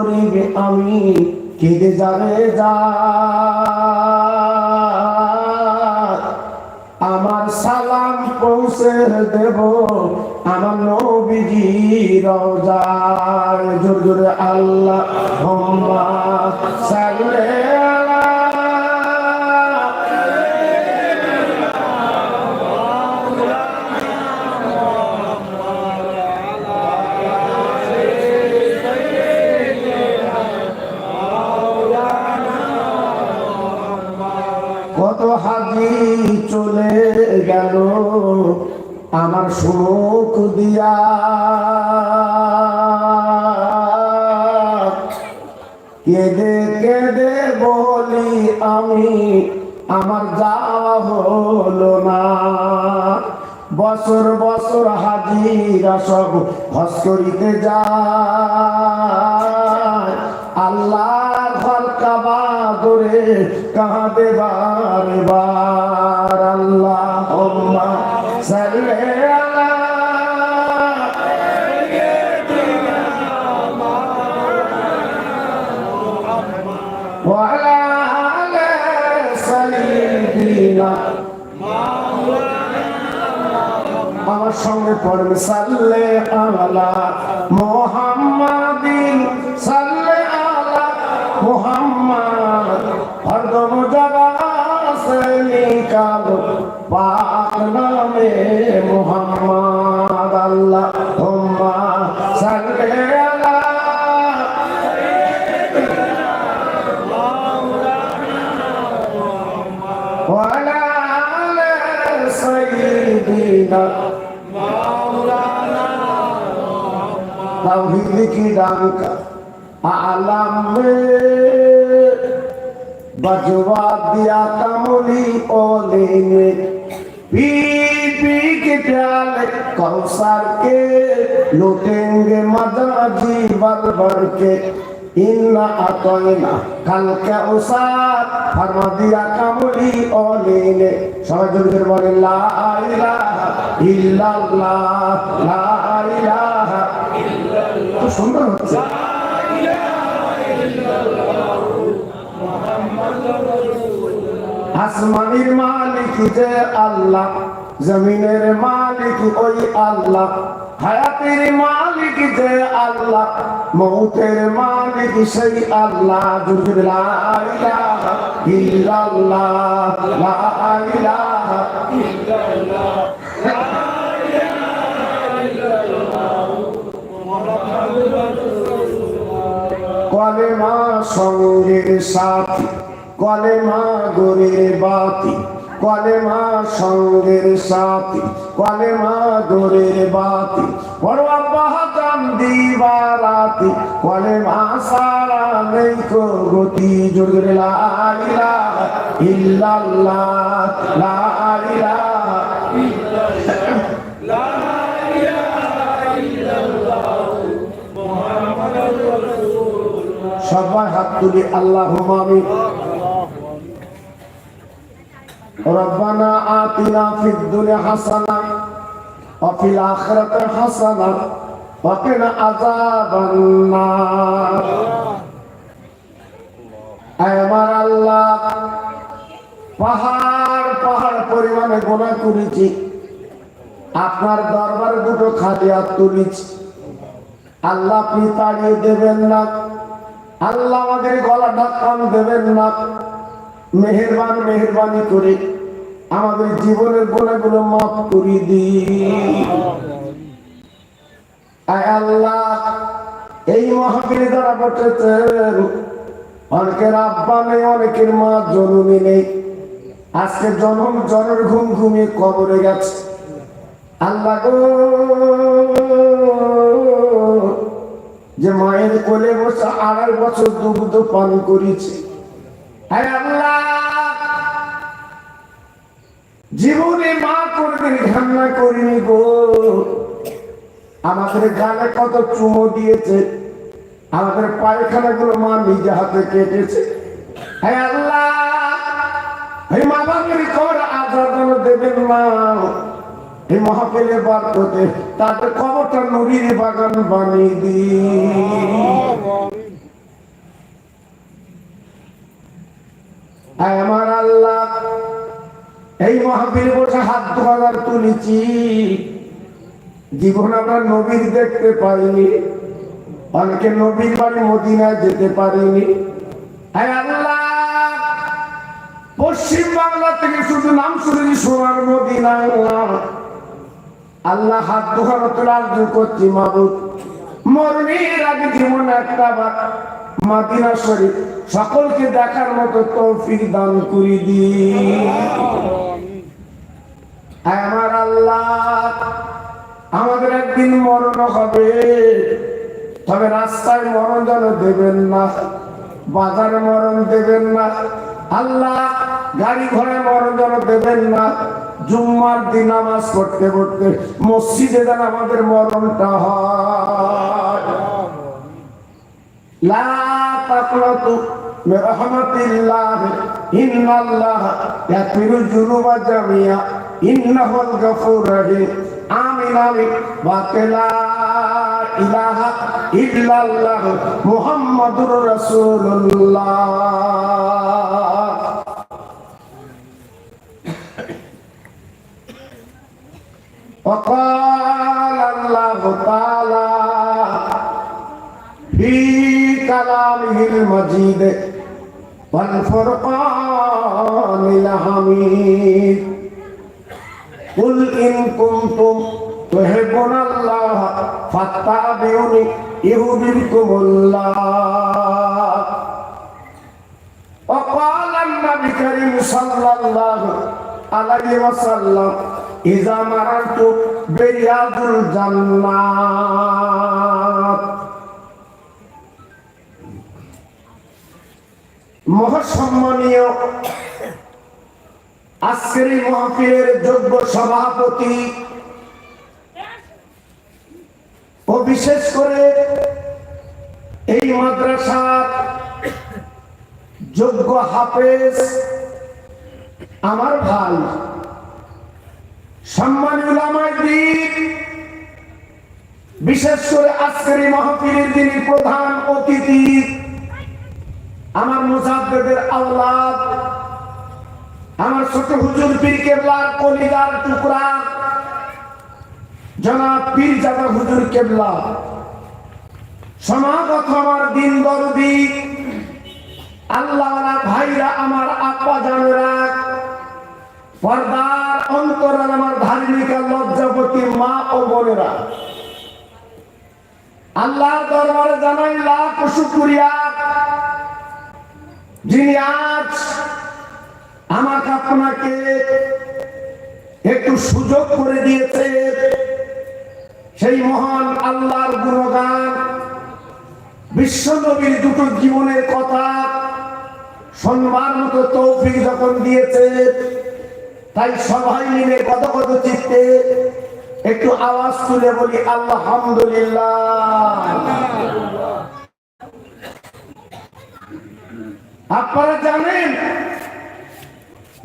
গরিব আমি কেঁদে যাবে যা। আমার সালাম পৌঁছে দেব আমার নবীজি রোজার। জোর জোরে আল্লাহ হোম্মা দিয়া। কেঁদে কেঁদে বলি আমি, আমার যাওয়া হলো না। বছর বছর হাজিরা সব হস করিতে যায়। আল্লাহ ঘর কাবা ধরে কাঁদে বার বার আল্লাহ সাল্লে সঙ্গে পড়বে সাল্লে আলা মোহাম্মদিন तौहीद की डंक आलम में बजवा दिया कमली ओले में पी पी के प्याले कौसर के लुटेंगे मजा जी बर बर के इन्ना अतोइना कल के उसार फरमा दिया कमली ओले ने সবাই জোরে বলে লা ইলাহা ইল্লাল্লাহ লা ইলাহা খুব সুন্দর হচ্ছে। আসমানের মালিক যে আল্লাহ, জমিনের মালিক ওই আল্লাহ, হায়াতের মালিক যে আল্লাহ, মৌতের মালিক সেই আল্লাহ। জুড়ে লা ইলাহা ইল্লাল্লাহ। কলেমা সঙ্গের সাথী, কলেমা গোরের বাতি, কলেমা সঙ্গের সাথী, কলেমা গোরের বাতি, বড় বাহাতাম দিবারাতি, কলেমা সারা নেই কো গতি, জোরে লা ইলাহা ইল্লাল্লাহ, লা ইলাহা সবাই তুলি আল্লাহ আমি ربنا آتنا في الدنيا حسنة وفي الآخرة حسنة وقنا عذاب النار আয় আমার আল্লাহ পাহাড় পাহাড় পরিমাণে গোনা করেছি আপনার দরবারে দুটো খাদিয়া তুলেছি আল্লাহ আপনি তাড়িয়ে দেবেন না আল্লাহ আমাদের গলা ঢাকান দেবেন না। মেহেরবান, মেহেরবানি করে আমাদের জীবনের গোনাগুলো মাফ করে দিন। আল্লাহ, এই মহাবীর দ্বারা বসেছেন, অনেকের আব্বা নেই, অনেকের মা জননী নেই। আজকে জনম, জনের ঘুম ঘুমিয়ে কবরে গেছে। আল্লাহ যে মায়ের কোলে বসে আড়াই বছর দুগ্ধ পান করেছে। জীবনে মা করবেন ঘান্না করিনি গো। আমাদের গালে কত চুমো দিয়েছে, আমাদের পায়খানা গুলো মা নিজে হাতে কেটেছে। হ্যাঁ আল্লাহ! এই মা বাবার কর আজাদন দেবেন মা। এই বাগান বানিয়ে দি আমার আল্লাহ, এই মহাবীর বসে হাত তুলেছি। জীবন আমরা নবীর দেখতে পাইনি, অনেকে নবীর বাড়ি মদিনায় যেতে পারিনি। পশ্চিম বাংলা থেকে শুধু নাম শুনেছি সোনার মদিনায়। আল্লাহ হাত দোকানো তোলার করছি, মাবুদ। মরণের আগে জীবন একটা বার মাদিনা শরীফ সকলকে দেখার মতো তৌফিক দান করি দি। আমার আল্লাহ, আমাদের একদিন মরণ হবে। তবে রাস্তায় মরণ যেন দেবেন না, বাজারে মরণ দেবেন না, আল্লাহ গাড়ি ঘোড়ে মরণ যেন দেবেন না জুম্মার দিন নামাজ পড়তে পড়তে মসজিদে যেন আমাদের মরণটা হয়। আমিন ওয়া ইলাহা ইল্লাল্লাহ মুহাম্মাদুর وقال الله تعالى في كلامه المجيد والفرقان الحميد قل إن كنتم تحبون الله فاتبعوني يهدكم الله وقال النبي الكريم صلى الله عليه وسلم ইজা বেরিয়াদুল জান্নাত। মহাসম্মানীয় আজকের মহাপীরের যোগ্য সভাপতি ও বিশেষ করে এই মাদ্রাসার যোগ্য হাফেজ আমার ভাই সম্মানীয় বিশেষ করে আজকের মাহফিলের যিনি প্রধান অতিথি, আমার মুসাদ্দেদের আওলাদ, আমার ছোট হুজুর পীর কলিদার টুকরা পীর কেবলা দিন দরদি, আল্লাহ ভাইরা আমার আপা জানেরা পর্দার আমার ধার্মিকা লজ্জাপতি মা ও বোনেরা। দরবারে জানাই লাখ যিনি আজ আমাকে আপনাকে একটু সুযোগ করে দিয়েছে, সেই মহান আল্লাহর গুণগান, বিশ্ব নবীর দুটো জীবনের কথা শোনবার মতো তৌফিক যখন দিয়েছে তাই সবাই মিলে কত কত চিত্তে একটু আওয়াজ তুলে বলি, আলহামদুলিল্লাহ। আপনারা জানেন,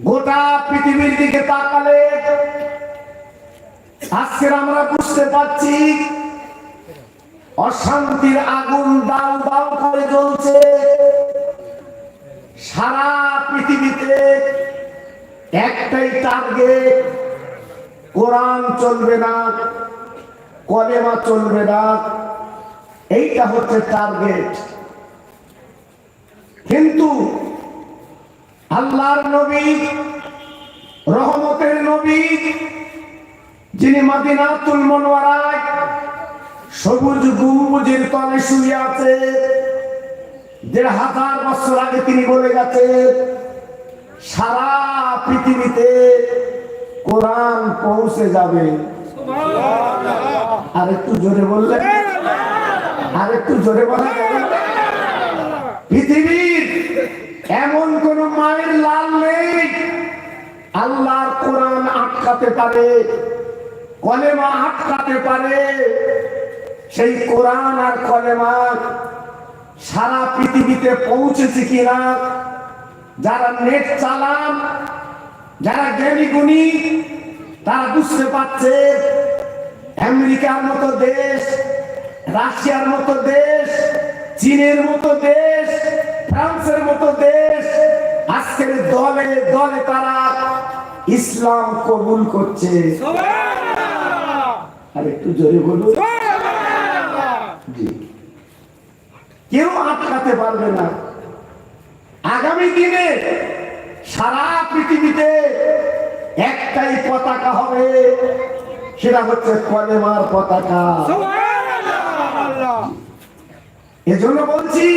গোটা পৃথিবীর দিকে তাকালে আজকের আমরা বুঝতে পারছি, অশান্তির আগুন দাউ দাউ করে জ্বলছে। সারা পৃথিবীতে একটাই টার্গেট কোরআন চলবে না, কলেমা চলবে না, এইটা হচ্ছে টার্গেট কিন্তু আল্লাহর নবী, রহমতের নবী, যিনি মাদিনাতুল মনোয়ারায় সবুজ গম্বুজের তলে শুয়ে আছে, দেড় হাজার বছর আগে তিনি বলে গেছে সারা পৃথিবীতে কোরআন পৌঁছে যাবে। আর একটু জোরে বললে আর একটু জোরে বলা পৃথিবীর এমন কোন মায়ের লাল নেই আল্লাহর কোরআন আটকাতে পারে কলেমা আটকাতে পারে। সেই কোরআন আর কলেমা সারা পৃথিবীতে পৌঁছেছে কিনা যারা নেট চালান যারা জ্ঞানী গুণী তারা বুঝতে পারছে আমেরিকার মতো দেশ রাশিয়ার মতো দেশ চীনের মতো দেশ ফ্রান্সের মতো দেশ আজকের দলে দলে তারা ইসলাম কবুল করছে। আর একটু জোরে বলুন। কেউ আটকাতে পারবে না। আগামী দিনে সারা পৃথিবীতে একটাই পতাকা হবে সেটা হচ্ছে কলেমার পতাকা। এজন্য বলছি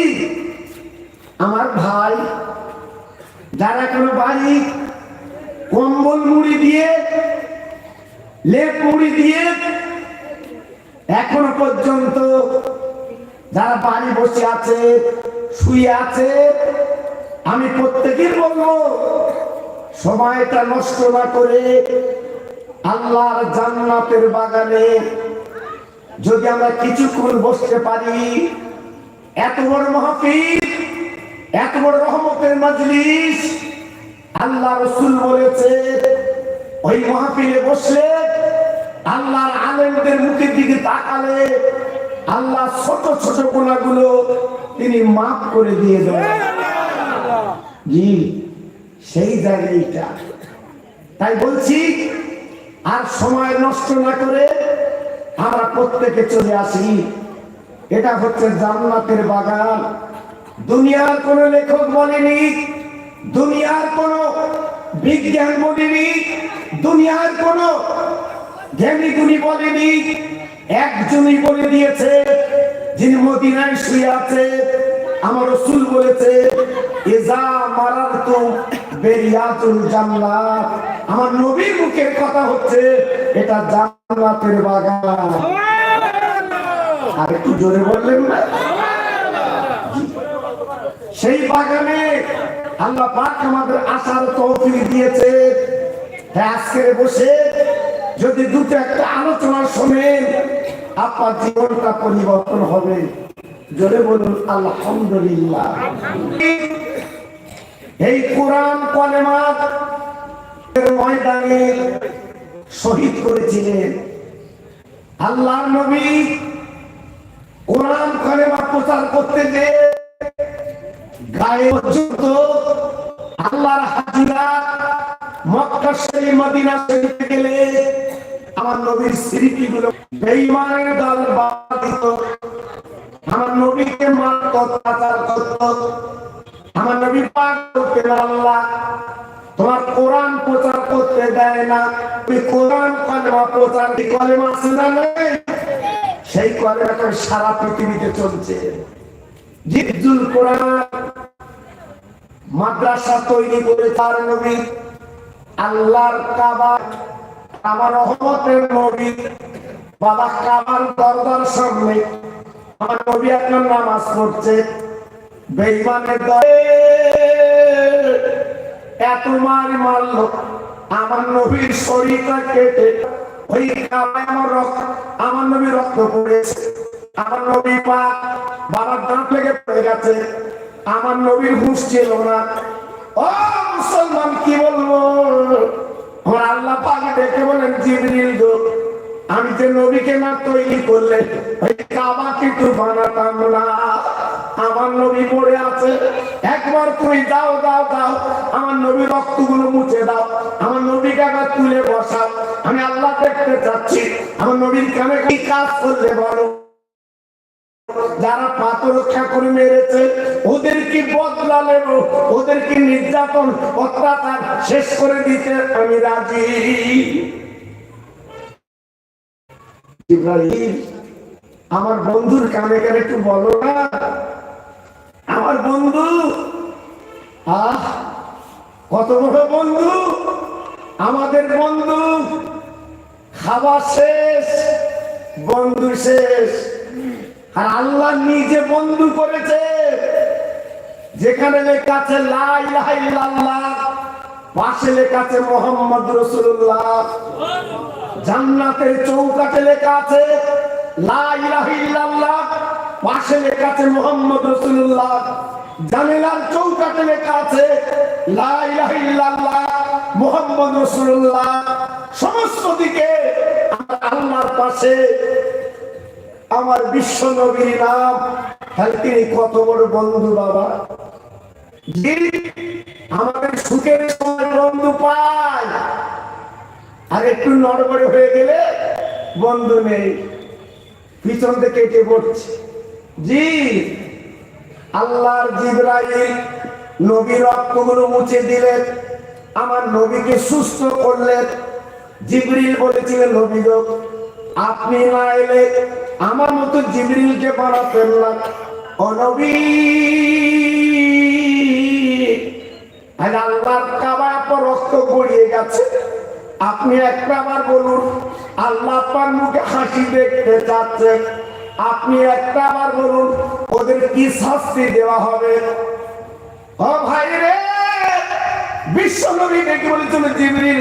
আমার ভাই যারা কোনো বাড়ি কম্বল মুড়ি দিয়ে লেপ মুড়ি দিয়ে এখনও পর্যন্ত যারা বাড়ি বসে আছে শুয়ে আছে আমি প্রত্যেকের বলব, সময়টা নষ্ট না করে আল্লাহর জান্নাতের বাগানে যদি আমরা কিছুক্ষণ বসতে পারি, এত বড় মাহফিল এত বড় রহমতের মজলিস, আল্লাহ রসুল বলেছে, ওই মাহফিলে বসলে আল্লাহর আলেমদের মুখের দিকে তাকালে আল্লাহ ছোট ছোট গুণাগুলো তিনি মাফ করে দিয়ে দেন জি সেই জায়গাটা। তাই বলছি, আর সময় নষ্ট না করে আমরা প্রত্যেকে চলে আসি। এটা হচ্ছে জান্নাতের বাগান। দুনিয়ার কোন লেখক বলেনি, দুনিয়ার কোন বিজ্ঞান বলেনি, দুনিয়ার কোন জ্ঞানী গুণী বলেনি। একজনই বলে দিয়েছে, যিনি মদিনায় শুয়ে আছে, আমার রসুল বলেছে তো বেরিয়াতুল জান্নাত। আমার নবীর মুখের কথা হচ্ছে এটা জান্নাতের বাগান। আর একটু জোরে বললেন না? সেই বাগানে আল্লাহ পাক আমাদের আসার তৌফিক দিয়েছে। হ্যাঁ আজকে বসে যদি দুটো একটা আলোচনা শোনেন আপনার জীবনটা পরিবর্তন হবে। জোরে বলুন আলহামদুলিল্লাহ। এই কোরআন কলেমা ময়দানে শহীদ করেছিলেন। আল্লাহ নবী কোরআন কলেমা প্রচার করতে যে গায়ে পর্যন্ত আল্লাহর হাজিরা মক্কা শরীফ, মদিনা শরীফে গেলে আমার নবীর স্মৃতিগুলো বেঈমানের দল বাধিত। আমার নবীকে মারত অত্যাচার করত। আমার নবী পাক করতে আল্লাহ তোমার কোরআন প্রচার করতে দেয় না। তুমি কোরআন কলেমা প্রচার কি কলেমা আছে না? সেই কলেমাটা সারা পৃথিবীতে চলছে। জিদ্দুল কোরআন মাদ্রাসা তৈরি করে তার নবী, আল্লাহর কাবা আমার রহমতের নবী, বাবা কাবার দরবার সামনে। আমার নবী আপনার নামাজ পড়ছে। বেইমানের দলে এত মার আমার নবীর শরীরটা কেটে ওই কাবায় আমার রক্ত, আমার নবী রক্ত পড়েছে। আমার নবী পা বাবার দাঁত পড়ে গেছে। আমার নবীর হুঁশ ছিল না। ও মুসলমান, কি বলব? আমার আল্লাহ পাক দেখে বলেন, জিবরিল গো, আমি যে নবীকে না তৈরি করলে, ওই কাবা কিন্তু বানাতাম না। আমার নবী পড়ে আছে। একবার তুমি দাও দাও দাও। আমার নবী রক্তগুলো মুছে দাও। আমার নবীকে একবার তুলে বসাও। আমি আল্লাহ দেখতে চাচ্ছি। আমার নবীর কানে কি কাজ করলে বলো? যারা পাথর রক্ষা করে মেরেছে, ওদের কি বদলা নেব ওদেরকে নির্যাতন অত্যাচার শেষ করে দিতে আমি রাজি? আমার বন্ধুর কানে কানে একটু বলো না। আমার বন্ধু। আহ, কত বড় বন্ধু। আমাদের বন্ধু। খাওয়া শেষ, বন্ধু শেষ। আর আল্লাহ নিজে বন্ধু করেছে। যেখানে লেখা পাশে লেখা মোহাম্মদ রসুল্লাহ জান্নাতের চৌকাটে লেখা আছে, লা ইলাহা ইল্লাল্লাহ পাশে লেখা আছে মোহাম্মদ রসুল্লাহ জানেলার চৌকাটে লেখা আছে মোহাম্মদ রসুল্লাহ সমস্ত দিকে আল্লাহর পাশে, আমার বিশ্ব নবীর নাম। তাহলে তিনি কত বড় বন্ধু বাবা? আমাদের সুখের সময় বন্ধু পাই আর একটু নড়বড়ে হয়ে গেলে বন্ধু নেই। পিছন থেকে কেটে পড়ছে। জি আল্লাহর জিব্রাইল নবীর রক্তগুলো মুছে দিলেন। আমার নবীকে সুস্থ করলেন। জিবরিল বলেছিলেন, নবী আপনি না এলে আমার মতো জিবরিলকে বানাতেন না। ও নবী। আর আল্লাহর কাবা রক্ত গড়িয়ে গেছে। আপনি একটা বার বলুন, আল্লাহ আপনার মুখে হাসি দেখতে চাচ্ছেন আপনি একটা বার বলুন, ওদের কি শাস্তি দেওয়া হবে? ও ভাই রে, বিশ্ব নবী ডেকে বলেছিল, জিবরিল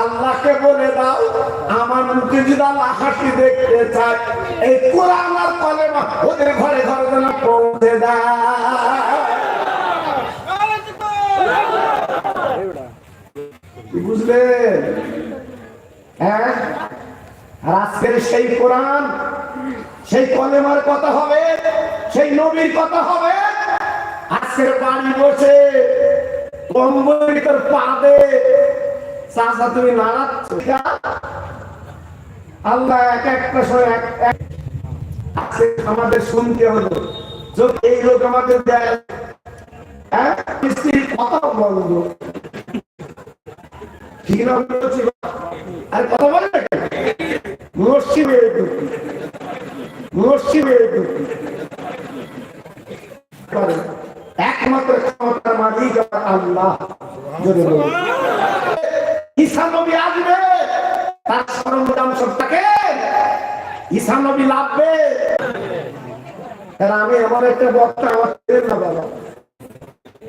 আল্লাহকে বলে দাও, আমার মুখে যদি আল্লাহ হাসি দেখতে চায়, এই কোরআন আর কলেমা ওদের ঘরে ঘরে যেন পৌঁছে দেয়। কি বুঝলেন? হ্যাঁ? আর আজকের সেই কোরআন, সেই কলেমার কথা হবে, সেই নবীর কথা হবে, আজকের বাড়ি বসে তুমি আল্লাহ এক একটা সময় এক এক- আমাদের শুনতে হলো এই লোক আমাদের দেয় হ্যাঁ কথা বলব। ঠিক না আর কথা বলে একমাত্র মালিক আল্লাহ আসবে, তার সরঞ্জাম সব থাকে আমি আমার একটা বক্তা আমার না বাবা।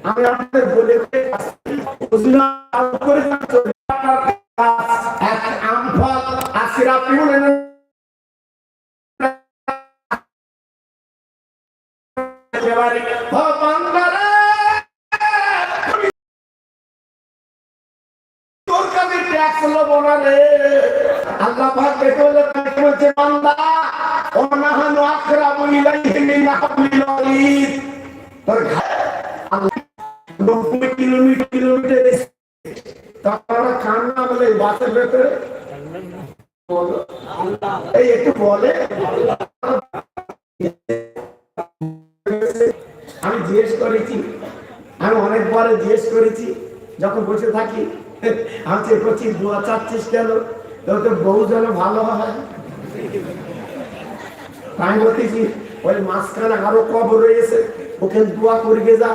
আমি আপনাদের বলে করে আশির আপনি বলেন। আল্লাহ পাক দেখে বলছে, বান্দা, ও নাহানু আকরাবু ইলাইহি মিন হাবলিল ওয়ারিদ। তোর বলে, আমি জিজ্ঞেস করেছি, আমি অনেকবারে জিজ্ঞেস করেছি, যখন বসে থাকি, আমি চেয়ে করছি দোয়া চাচ্ছিস কেন? তোর বউ যেন ভালো হয়। আমি বলতেছি, ওই মাঝখানে আরও কবর রয়েছে ওকে দোয়া করিয়ে যা।